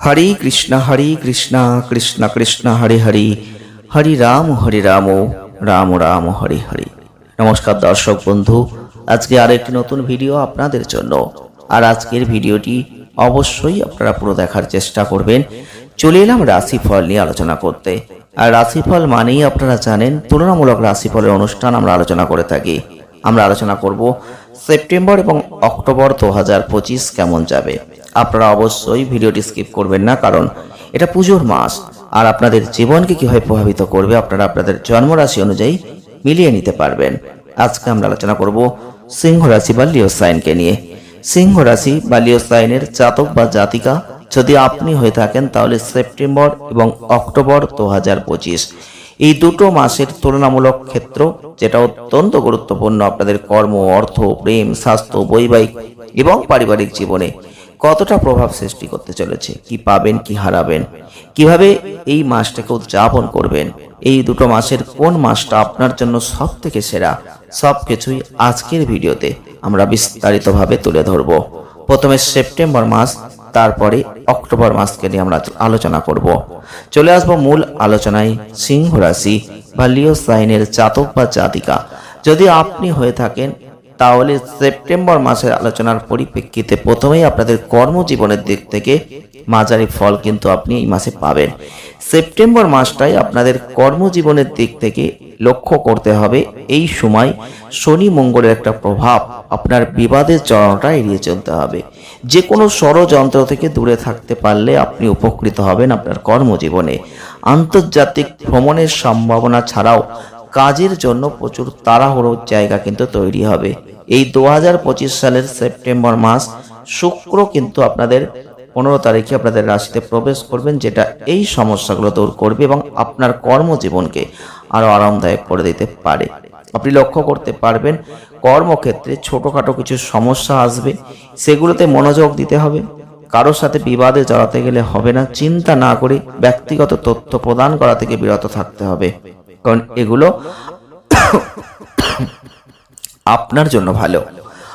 হরে কৃষ্ণ হরে কৃষ্ণ কৃষ্ণ কৃষ্ণ, হরে হরে। হরে রাম হরে রাম রাম রাম, হরে হরে। নমস্কার দর্শক বন্ধু, আজকে আরেকটি নতুন ভিডিও আপনাদের জন্য। আর আজকের ভিডিওটি অবশ্যই আপনারা পুরো দেখার চেষ্টা করবেন। চলে এলাম রাশিফল নিয়ে আলোচনা করতে। আর রাশিফল মানেই আপনারা জানেন, তুলনামূলক রাশিফলের অনুষ্ঠান আমরা আলোচনা করে থাকি। আমরা আলোচনা করব সেপ্টেম্বর এবং অক্টোবর দু হাজার পঁচিশ কেমন যাবে। আপনারা অবশ্যই ভিডিওটি স্কিপ করবেন না, কারণ এটা পুজোর মাস। আর আপনাদের জীবনকে কীভাবে প্রভাবিত করবে আপনারা আপনাদের জন্মরাশি অনুযায়ী মিলিয়ে নিতে পারবেন। আজকে আমরা আলোচনা করব সিংহ রাশি বা লিও সাইনকে নিয়ে। সিংহ রাশি বা লিও সাইনের জাতক বা জাতিকা যদি আপনি হয়ে থাকেন তাহলে সেপ্টেম্বর এবং অক্টোবর দু হাজার পঁচিশ এই দুটো মাসের তুলনামূলক ক্ষেত্র, যেটা অত্যন্ত গুরুত্বপূর্ণ আপনাদের কর্ম, অর্থ, প্রেম, স্বাস্থ্য, বৈবাহিক এবং পারিবারিক জীবনে, কতটা প্রভাব সৃষ্টি করতে চলেছে, কি পাবেন, কি হারাবেন, কীভাবে এই মাসটাকে উদযাপন করবেন, এই দুটো মাসের কোন মাসটা আপনার জন্য সব থেকে সেরা সব কিছুই আজকের ভিডিওতে আমরা বিস্তারিতভাবে তুলে ধরব। প্রথমে সেপ্টেম্বর মাস তারপরে অক্টোবর মাসকে নিয়ে আমরা আলোচনা করব। চলে আসব মূল আলোচনায় সিংহ রাশি বা লিও সাইনের জাতক বা জাতিকা যদি আপনি হয়ে থাকেন, তাহলে সেপ্টেম্বর মাসের আলোচনার পরিপ্রেক্ষিতে প্রথমেই আপনাদের কর্মজীবনের দিক থেকে মাঝারি ফল কিন্তু আপনি এই মাসে পাবেন। সেপ্টেম্বর মাসটাই আপনাদের কর্মজীবনের দিক থেকে লক্ষ্য করতে হবে, এই সময় শনি মঙ্গলের একটা প্রভাব আপনার বিবাদের চরণটা এড়িয়ে চলতে হবে। যে কোনো ষড়যন্ত্র থেকে দূরে থাকতে পারলে আপনি উপকৃত হবেন আপনার কর্মজীবনে। আন্তর্জাতিক ভ্রমণের সম্ভাবনা ছাড়াও কাজের জন্য প্রচুর তাড়াহুড়োর জায়গা কিন্তু তৈরি হবে। এই দু হাজার পঁচিশ সালের সেপ্টেম্বর মাস, শুক্র কিন্তু আপনাদের পনেরো তারিখে আপনাদের রাশিতে প্রবেশ করবেন, যেটা এই সমস্যাগুলো দূর করবে এবং আপনার কর্মজীবনকে আরও আরামদায়ক করে দিতে পারে। আপনি লক্ষ্য করতে পারবেন, কর্মক্ষেত্রে ছোটোখাটো কিছু সমস্যা আসবে, সেগুলোতে মনোযোগ দিতে হবে। কারোর সাথে বিবাদে জড়াতে গেলে হবে না, চিন্তা না করে ব্যক্তিগত তথ্য প্রদান করা থেকে বিরত থাকতে হবে। কারণ এগুলো আপনার জন্য ভালো।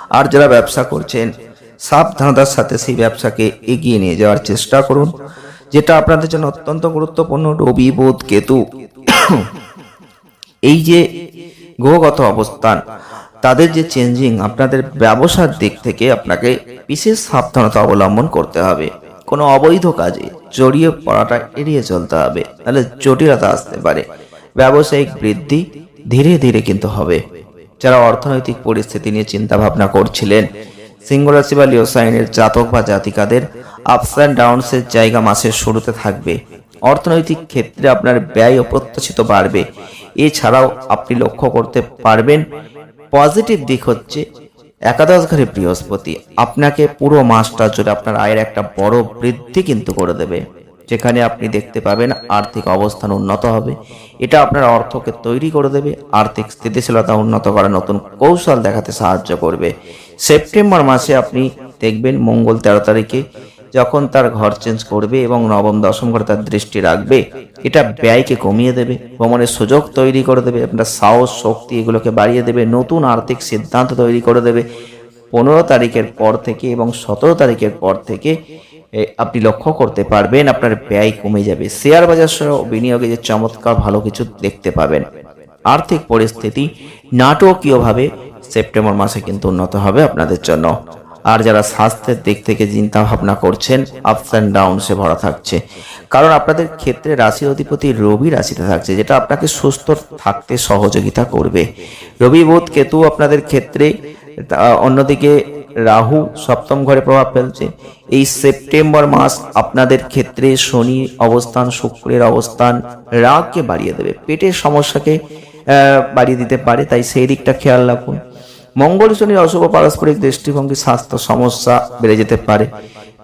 আর যারা ব্যবসা করছেন, সাবধানতার সাথে সেই ব্যবসাকে এগিয়ে নিয়ে যাওয়ার চেষ্টা করুন, যেটা আপনাদের জন্য অত্যন্ত গুরুত্বপূর্ণ। রবি, বোধ, কেতু। এই যে গ্রহগত অবস্থান, তাদের যে চেঞ্জিং আপনাদের ব্যবসার দিক থেকে আপনাকে বিশেষ সাবধানতা অবলম্বন করতে হবে। কোনো অবৈধ কাজে জড়িয়ে পড়াটা এড়িয়ে চলতে হবে তাহলে জটিলতা আসতে পারে। ব্যবসায়িক বৃদ্ধি ধীরে ধীরে কিন্তু হবে। যারা অর্থনৈতিক পরিস্থিতি নিয়ে চিন্তা ভাবনা করছিলেন, সিংহরাশি বা লিওসাইনের জাতক বা জাতিকাদের আপস অ্যান্ড ডাউনসের জায়গা মাসের শুরুতে থাকবে। অর্থনৈতিক ক্ষেত্রে আপনার ব্যয় অপ্রত্যাশিত বাড়বে। এছাড়াও আপনি লক্ষ্য করতে পারবেন, পজিটিভ দিক হচ্ছে একাদশ ঘরে বৃহস্পতি আপনাকে পুরো মাসটা জুড়ে আপনার আয়ের একটা বড় বৃদ্ধি কিন্তু করে দেবে। যেখানে আপনি দেখতে পাবেন আর্থিক অবস্থান উন্নত হবে, এটা আপনার অর্থকে তৈরি করে দেবে, আর্থিক স্থিতিশীলতা উন্নত করার নতুন কৌশল দেখাতে সাহায্য করবে। সেপ্টেম্বর মাসে আপনি দেখবেন মঙ্গল তেরো তারিখে যখন তার ঘর চেঞ্জ করবে এবং নবম, দশম ঘরে তার দৃষ্টি রাখবে, এটা ব্যয়কে কমিয়ে দেবে, ভ্রমণের সুযোগ তৈরি করে দেবে, আপনার সাহস, শক্তি এগুলোকে বাড়িয়ে দেবে, নতুন আর্থিক সিদ্ধান্ত তৈরি করে দেবে। পনেরো তারিখের পর থেকে এবং সতেরো তারিখের পর থেকে আপনি লক্ষ্য করতে পারবেন আপনার ব্যয় কমে যাবে। শেয়ার বাজার সহ বিনিয়োগে যে চমৎকার ভালো কিছু দেখতে পাবেন। আর্থিক পরিস্থিতি নাটকীয়ভাবে সেপ্টেম্বর মাসে কিন্তু উন্নত হবে আপনাদের জন্য। আর যারা স্বাস্থ্যের দিক থেকে চিন্তা ভাবনা করছেন আপস অ্যান্ড ডাউনসে ভরা থাকছে। কারণ আপনাদের ক্ষেত্রে রাশির অধিপতি রবি রাশিতে থাকছে, যেটা আপনাকে সুস্থ থাকতে সহযোগিতা করবে। রবি বোধ, কেতু আপনাদের ক্ষেত্রে অন্যদিকে রাহু সপ্তম ঘরে প্রভাব ফেলছে। এই সেপ্টেম্বর মাস আপনাদের ক্ষেত্রে শনি অবস্থান, শুক্রের অবস্থান রাগকে বাড়িয়ে দেবে। পেটের সমস্যাকে বাড়িয়ে দিতে পারে, তাই সেই দিকটা খেয়াল রাখুন। মঙ্গল শনির অশুভ পারস্পরিক দৃষ্টিভঙ্গি, স্বাস্থ্য সমস্যা বেড়ে যেতে পারে।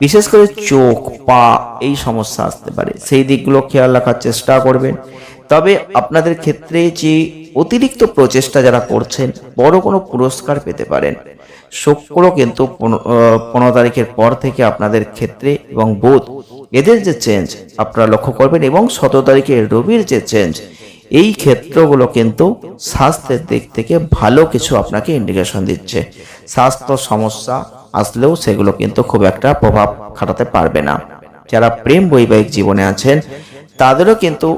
বিশেষ করে চোখ, পা এই সমস্যা আসতে পারে। সেই দিকগুলো খেয়াল রাখার চেষ্টা করবেন। তবে আপনাদের ক্ষেত্রে যে অতিরিক্ত প্রচেষ্টা যারা করছেন, বড় কোনো পুরস্কার পেতে পারেন। শুক্র কিন্তু পনেরো তারিখের পর থেকে আপনাদের ক্ষেত্রে এবং বোধ, এদের যে চেঞ্জ আপনারা লক্ষ্য করবেন এবং সতেরো তারিখে রবির যে চেঞ্জ এই ক্ষেত্রগুলো কিন্তু স্বাস্থ্যের দিক থেকে ভালো কিছু আপনাকে ইন্ডিকেশন দিচ্ছে। স্বাস্থ্য সমস্যা আসলেও সেগুলো কিন্তু খুব একটা প্রভাব খাটাতে পারবে না। যারা প্রেম বৈবাহিক জীবনে আছেন, তাদেরও কিন্তু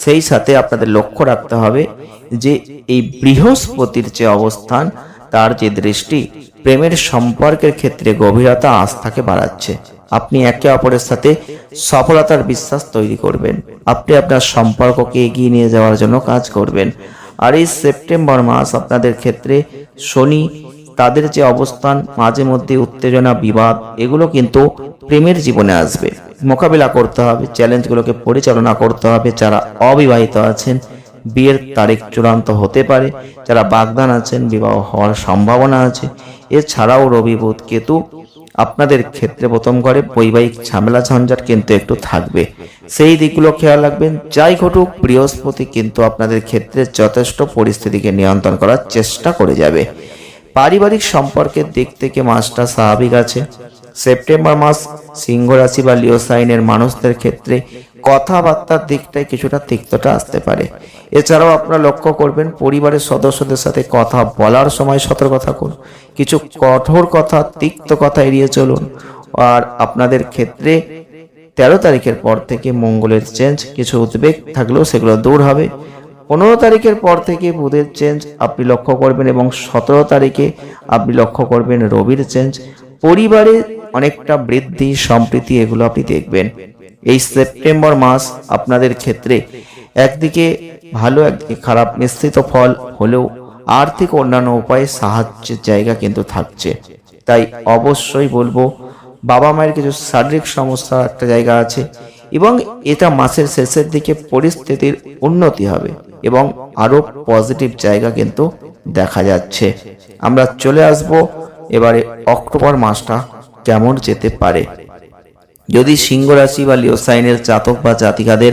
সেই সাথে আপনাদের লক্ষ্য রাখতে হবে যে এই বৃহস্পতির যে অবস্থান, তার যে দৃষ্টি, প্রেমের সম্পর্কের ক্ষেত্রে গভীরতা, আস্থাকে বাড়াচ্ছে। আপনি একে অপরের সাথে সফলতার বিশ্বাস তৈরি করবেন। আপনি আপনার সম্পর্ককে এগিয়ে নিয়ে যাওয়ার জন্য কাজ করবেন। আর এই সেপ্টেম্বর মাস আপনাদের ক্ষেত্রে শনি, তাদের যে অবস্থান, মাঝে মধ্যে উত্তেজনা, বিবাদ, এগুলো কিন্তু প্রেমের জীবনে আসবে। মোকাবিলা করতে হবে, চ্যালেঞ্জগুলোকে পরিচালনা করতে হবে। যারা অবিবাহিত আছেন, বিয়ের তারিখ চূড়ান্ত হতে পারে। যারা বাগদান আছেন, বিবাহ হওয়ার সম্ভাবনা আছে। এছাড়াও রবি, বুধ, কেতু আপনাদের ক্ষেত্রে প্রথম ঘরে বৈবাহিক ঝামেলা ঝঞ্ঝাট কিন্তু একটু থাকবে। সেই দিকগুলো খেয়াল রাখবেন। যাই ঘটুক, বৃহস্পতি কিন্তু আপনাদের ক্ষেত্রে যথেষ্ট পরিস্থিতিকে নিয়ন্ত্রণ করার চেষ্টা করে যাবে। পারিবারিক সম্পর্কের দিক থেকে মাসটা স্বাভাবিক আছে। সেপ্টেম্বর মাস সিংহ রাশি বা লিও সাইনের মানুষদের ক্ষেত্রে কথাবার্তার দিকটায় কিছুটা তিক্ততা আসতে পারে। এছাড়াও আপনারা লক্ষ্য করবেন, পরিবারের সদস্যদের সাথে কথা বলার সময় সতর্ক থাকুন, কিছু কঠোর কথা, তিক্ত কথা এড়িয়ে চলুন। আর আপনাদের ক্ষেত্রে তেরো তারিখের পর থেকে মঙ্গলের চেঞ্জ কিছু উদ্বেগ থাকলেও সেগুলো দূর হবে। পনেরো তারিখের পর থেকে বুধের চেঞ্জ আপনি লক্ষ্য করবেন এবং সতেরো তারিখে আপনি লক্ষ্য করবেন রবির চেঞ্জ পরিবারে অনেকটা বৃদ্ধি সম্প্রীতি এগুলো আপনি দেখবেন। এই সেপ্টেম্বর মাস আপনাদের ক্ষেত্রে একদিকে ভালো, একদিকে খারাপ মিশ্রিত ফল হলেও আর্থিক অন্যান্য উপায়ে সাহায্যের জায়গা কিন্তু থাকছে। তাই অবশ্যই বলব, বাবা মায়ের কিছু শারীরিক সমস্যা একটা জায়গা আছে এবং এটা মাসের শেষের দিকে পরিস্থিতির উন্নতি হবে এবং আরও পজিটিভ জায়গা কিন্তু দেখা যাচ্ছে। আমরা চলে আসব এবারে অক্টোবর মাসটা কেমন যেতে পারে? যদি সিংহ রাশি বা লিও সাইনের জাতক বা জাতিকাদের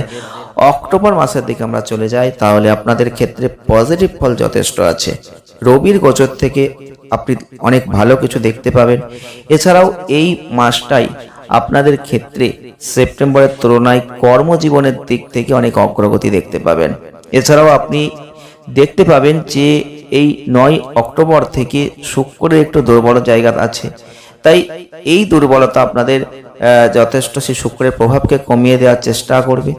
অক্টোবর মাসের দিকে আমরা চলে যাই, তাহলে আপনাদের ক্ষেত্রে পজিটিভ ফল যথেষ্ট আছে। রবির গোচর থেকে আপনি অনেক ভালো কিছু দেখতে পাবেন। এছাড়াও এই মাসটাই আপনাদের ক্ষেত্রে সেপ্টেম্বরের তুলনায় কর্মজীবনের দিক থেকে অনেক অগ্রগতি দেখতে পাবেন। এছাড়াও আপনি দেখতে পাবেন যে এই নয় অক্টোবর থেকে শুক্রের একটু দুর্বল জায়গা আছে। তাই এই দুর্বলতা আপনাদের যথেষ্ট সেই শুক্রের প্রভাবকে কমিয়ে দেওয়ার চেষ্টা করবে।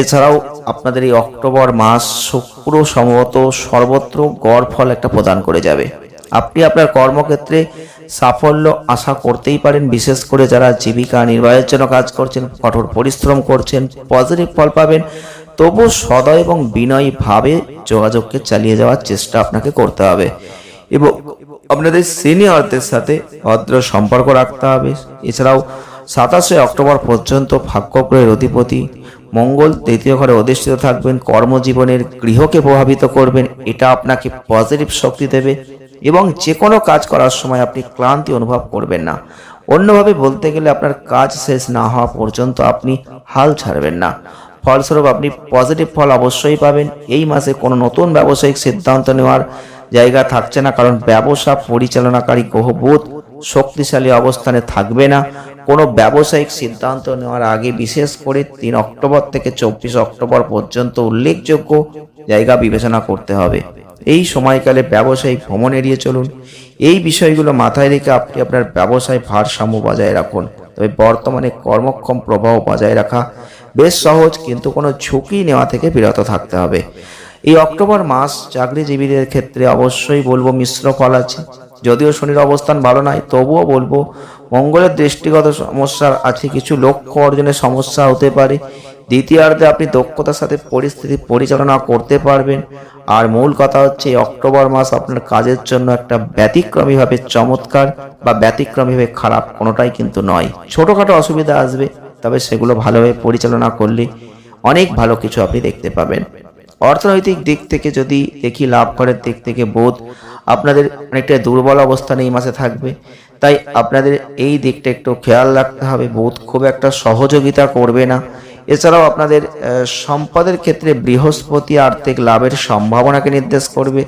এছাড়াও আপনাদের এই অক্টোবর মাস শুক্র সম্ভবত সর্বত্র গড় ফল একটা প্রদান করে যাবে। আপনি আপনার কর্মক্ষেত্রে সাফল্য আশা করতেই পারেন, বিশেষ করে যারা জীবিকা নির্বাহের জন্য কাজ করছেন, কঠোর পরিশ্রম করছেন পজিটিভ ফল পাবেন। তবু সদয় এবং বিনয়ী ভাবে যোগাযোগকে চালিয়ে যাওয়ার চেষ্টা আপনাকে করতে হবে। এবং আপনাদের সিনিয়রদের সাথে ভদ্র সম্পর্ক রাখতে হবে। এছাড়াও সাতাশে অক্টোবর পর্যন্ত ভাগ্যগ্রহের অধিপতি, মঙ্গল তৃতীয় ঘরে অধিষ্ঠিত থাকবেন, কর্মজীবনের গৃহকে প্রভাবিত করবেন, এটা আপনাকে পজিটিভ শক্তি দেবে এবং যে কোনো কাজ করার সময় আপনি ক্লান্তি অনুভব করবেন না। অন্যভাবে বলতে গেলে আপনার কাজ শেষ না হওয়া পর্যন্ত আপনি হাল ছাড়বেন না। ফলস্বরূপ আপনি পজিটিভ ফল অবশ্যই পাবেন। এই মাসে কোনো নতুন ব্যবসায়িক সিদ্ধান্ত নেওয়ার জায়গা থাকছে না, কারণ ব্যবসা পরিচালনাকারী গ্রহ বুধ শক্তিশালী অবস্থানে থাকবে না। কোনো ব্যবসায়িক সিদ্ধান্ত নেওয়ার আগে বিশেষ করে তিন অক্টোবর থেকে চব্বিশ অক্টোবর পর্যন্ত উল্লেখযোগ্য জায়গা বিবেচনা করতে হবে। এই সময়কালে ব্যবসায়িক ভ্রমণ এড়িয়ে চলুন। এই বিষয়গুলো মাথায় রেখে আপনি আপনার ব্যবসায় ভারসাম্য বজায় রাখুন। তবে বর্তমানে কর্মক্ষম প্রবাহ বজায় রাখা বেশ সহজ, কিন্তু কোনো ঝুঁকি নেওয়া থেকে বিরত থাকতে হবে। এই অক্টোবর মাস চাকরিজীবীদের ক্ষেত্রে অবশ্যই বলব মিশ্র ফল আছে। যদিও শনির অবস্থান ভালো নয়, তবুও বলব, মঙ্গলের দৃষ্টিগত সমস্যার আছে, কিছু লক্ষ্য অর্জনের সমস্যা হতে পারে। দ্বিতীয়ার্ধে আপনি দক্ষতার সাথে পরিস্থিতি পরিচালনা করতে পারবেন। আর মূল কথা হচ্ছে অক্টোবর মাস আপনার কাজের জন্য একটা ব্যতিক্রমীভাবে চমৎকার বা ব্যতিক্রমীভাবে খারাপ কোনোটাই কিন্তু নয়। ছোটোখাটো অসুবিধা আসবে, তবে সেগুলো ভালোভাবে পরিচালনা করলে অনেক ভালো কিছু আপনি দেখতে পাবেন। অর্থনৈতিক দিক থেকে যদি দেখি, লাভ করার দিক থেকে বোধ আপনাদের অনেকটা দুর্বল অবস্থানে এই মাসে থাকবে। তাই আপনাদের এই দিকটা একটু খেয়াল রাখতে হবে। বোধ খুব একটা সহযোগিতা করবে না। এছাড়াও আপনাদের সম্পদের ক্ষেত্রে বৃহস্পতি আর্থিক লাভের সম্ভাবনাকে নির্দেশ করবে।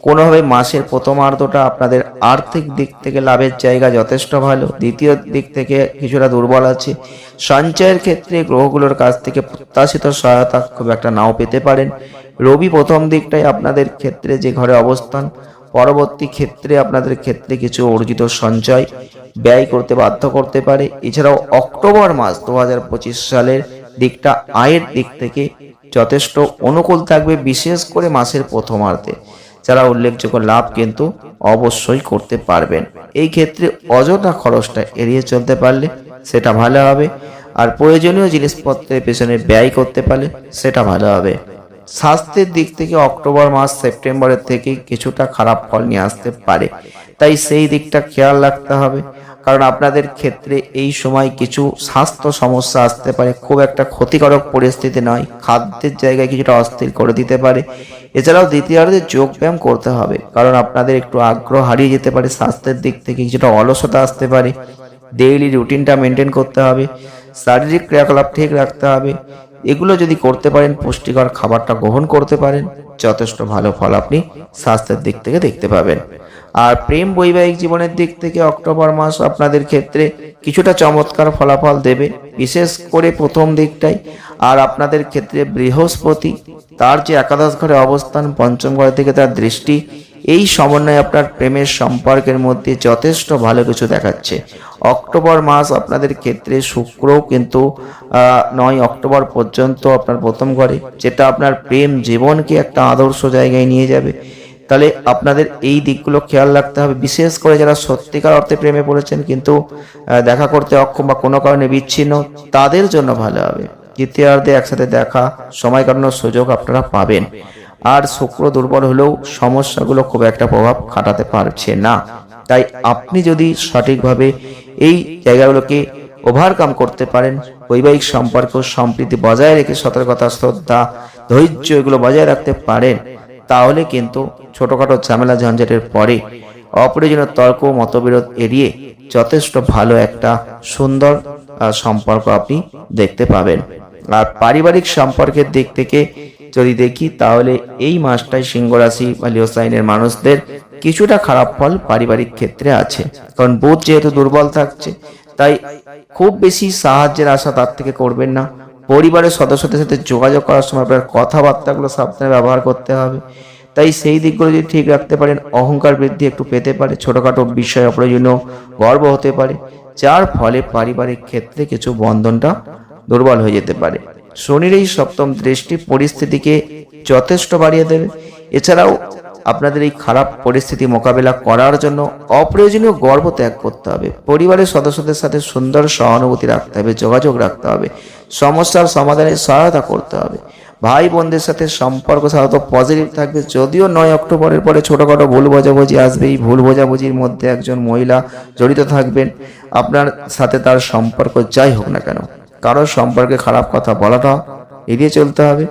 কোনোভাবে মাসের প্রথমার্ধটা আপনাদের আর্থিক দিক থেকে লাভের জায়গা যথেষ্ট ভালো। দ্বিতীয় দিক থেকে কিছুটা দুর্বল আছে। সঞ্চয়ের ক্ষেত্রে গ্রহগুলোর কাছ থেকে প্রত্যাশিত সহায়তা খুব একটা নাও পেতে পারেন। রবি প্রথম দিকটাই আপনাদের ক্ষেত্রে যে ঘরে অবস্থান পরবর্তী ক্ষেত্রে আপনাদের ক্ষেত্রে কিছু অর্জিত সঞ্চয় ব্যয় করতে বাধ্য করতে পারে। এছাড়াও অক্টোবর মাস দু হাজার পঁচিশ সালের দিকটা আয়ের দিক থেকে যথেষ্ট অনুকূল থাকবে, বিশেষ করে মাসের প্রথমার্ধে। যারা উল্লেখযোগ্য লাভ কিন্তু অবশ্যই করতে পারবেন। এই ক্ষেত্রে অযথা খরচটা এড়িয়ে চলতে পারলে সেটা ভালো হবে। আর প্রয়োজনীয় জিনিসপত্রের পেছনে ব্যয় করতে পারলে সেটা ভালো হবে। স্বাস্থ্যের দিক থেকে অক্টোবর মাস সেপ্টেম্বরের থেকে কিছুটা খারাপ ফল নিয়ে আসতে পারে। তাই সেই দিকটা খেয়াল রাখতে হবে। কারণ আপনাদের ক্ষেত্রে এই সময় কিছু স্বাস্থ্য সমস্যা আসতে পারে। খুব একটা ক্ষতিকারক পরিস্থিতি নয়। খাদ্যের জায়গায় কিছুটা অস্থির করে দিতে পারে। এছাড়াও দ্বিতীয়ার্ধে যোগব্যায়াম করতে হবে। কারণ আপনাদের একটু আগ্রহ হারিয়ে যেতে পারে। স্বাস্থ্যের দিক থেকে কিছুটা অলসতা আসতে পারে। ডেইলি রুটিনটা মেনটেন করতে হবে। শারীরিক ক্রিয়াকলাপ ঠিক রাখতে হবে। এগুলো যদি করতে পারেন পুষ্টিকর খাবারটা গ্রহণ করতে পারেন। যথেষ্ট ভালো ফল আপনি স্বাস্থ্যের দিক থেকে দেখতে পাবেন। আর প্রেম বৈবাহিক জীবনের দিক থেকে অক্টোবর মাস আপনাদের ক্ষেত্রে কিছুটা চমৎকার ফলাফল দেবে, বিশেষ করে প্রথম দিকটাই। আর আপনাদের ক্ষেত্রে বৃহস্পতি, তার যে একাদশ ঘরে অবস্থান, পঞ্চম ঘরে থেকে তার দৃষ্টি, এই সমন্বয়ে আপনার প্রেমের সম্পর্কের মধ্যে যথেষ্ট ভালো কিছু দেখাচ্ছে। অক্টোবর মাস আপনাদের ক্ষেত্রে শুক্রও কিন্তু নয় অক্টোবর পর্যন্ত আপনার প্রথম ঘরে, যেটা আপনার প্রেম জীবনকে একটা আদর্শ জায়গায় নিয়ে যাবে। তাহলে আপনাদের এই দিকগুলো খেয়াল রাখতে হবে। বিশেষ করে যারা সত্যিকার অর্থে প্রেমে পড়েছেন কিন্তু দেখা করতে অক্ষম বা কোনো কারণে বিচ্ছিন্ন, তাদের জন্য ভালো হবে। দ্বিতীয়ার্ধে একসাথে দেখা, সময় কাটানোর সুযোগ আপনারা পাবেন। আর শুক্র দুর্বল হলেও সমস্যাগুলো খুব একটা প্রভাব খাটাতে পারছে না। তাই আপনি যদি সঠিকভাবে এই জায়গাগুলোকে ওভারকাম করতে পারেন। বৈবাহিক সম্পর্ক সম্প্রীতি বজায় রেখে সতর্কতা, শ্রদ্ধা, ধৈর্য এগুলো বজায় রাখতে পারেন। তাহলে কিন্তু ছোটখাটো ঝামেলা ঝঞ্ঝাটের পরে অপ্রয়োজনীয় তর্ক মতবিরোধ এড়িয়ে যথেষ্ট ভালো একটা সুন্দর সম্পর্ক আপনি দেখতে পাবেন। আর পারিবারিক সম্পর্কের দিক থেকে যদি দেখি, তাহলে এই মাসটাই সিংহ রাশি বা লিও সাইনের মানুষদের কিছুটা খারাপ ফল পারিবারিক ক্ষেত্রে আছে। কারণ বুধ যেহেতু দুর্বল থাকছে তাই খুব বেশি সাহায্যের আশা তার থেকে করবেন না। পরিবারের সদস্যদের সাথে যোগাযোগ করার সময় আপনার কথাবার্তাগুলো সাবধানে ব্যবহার করতে হবে। তাই সেই দিকগুলো যদি ঠিক রাখতে পারেন, অহংকার বৃদ্ধি একটু পেতে পারে, ছোটোখাটো বিষয় অপ্রয়োজনীয় গর্ব হতে পারে, যার ফলে পারিবারিক ক্ষেত্রে কিছু বন্ধনটা দুর্বল হয়ে যেতে পারে। শনির এই সপ্তম দৃষ্টি পরিস্থিতিকে যথেষ্ট বাড়িয়ে দেবে। এছাড়াও আপনাদের এই খারাপ পরিস্থিতি মোকাবেলা করার জন্য অপ্রয়োজনীয় গর্ব ত্যাগ করতে হবে। পরিবারের সদস্যদের সাথে সুন্দর সহানুভূতি রাখতে হবে, যোগাযোগ রাখতে হবে, সমস্যার সমাধানে সহায়তা করতে হবে। ভাই বোনদের সাথে সম্পর্ক সাধারণত পজিটিভ থাকবে, যদিও নয় অক্টোবরের পরে ছোটোখাটো ভুল বোঝাবুঝি আসবে এই ভুল বোঝাবুঝির মধ্যে একজন মহিলা জড়িত থাকবেন। আপনার সাথে তার সম্পর্ক যাই হোক না কেন, কারোর সম্পর্কে খারাপ কথা বলাটা এড়িয়ে চলতে হবে।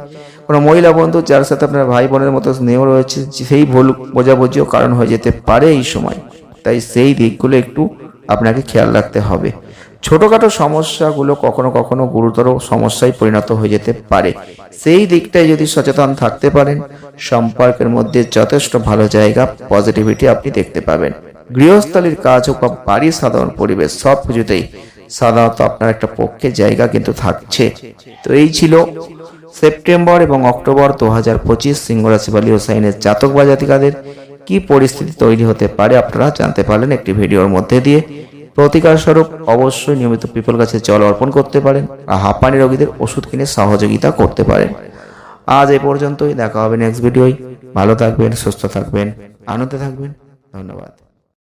কোনো মহিলা বন্ধু যার সাথে আপনার ভাই বোনের মতো স্নেহ রয়েছে, সেই ভুল বোঝাবুঝিও কারণ হয়ে যেতে পারে এই সময়। তাই সেই দিকগুলো একটু আপনাকে খেয়াল রাখতে হবে। ছোটোখাটো সমস্যাগুলো কখনো কখনো গুরুতর সমস্যায় পরিণত হয়ে যেতে পারে। সেই দিকটায় যদি সচেতন থাকতে পারেন, সম্পর্কের মধ্যে যথেষ্ট ভালো জায়গা পজিটিভিটি আপনি দেখতে পাবেন। গৃহস্থলীর কাজ হোক বা বাড়ির সাধারণ পরিবেশ সব কিছুতেই সাধারণত আপনার একটা পক্ষে জায়গা কিন্তু থাকছে। তো এই ছিল সেপ্টেম্বর এবং অক্টোবর দু হাজার পঁচিশ সিংহরাশি বা লিও সাইনের জাতক বা জাতিকাদের কি পরিস্থিতি তৈরি হতে পারে আপনারা জানতে পারলেন একটি ভিডিওর মধ্যে দিয়ে। প্রতিকার স্বরূপ অবশ্যই নিয়মিত পিপল গাছে জল অর্পণ করতে পারেন আর হাঁপানি রোগীদের ওষুধ কিনে সহযোগিতা করতে পারেন। আজ এ পর্যন্তই, দেখা হবে নেক্সট ভিডিওয়। ভালো থাকবেন, সুস্থ থাকবেন, আনন্দে থাকবেন। ধন্যবাদ।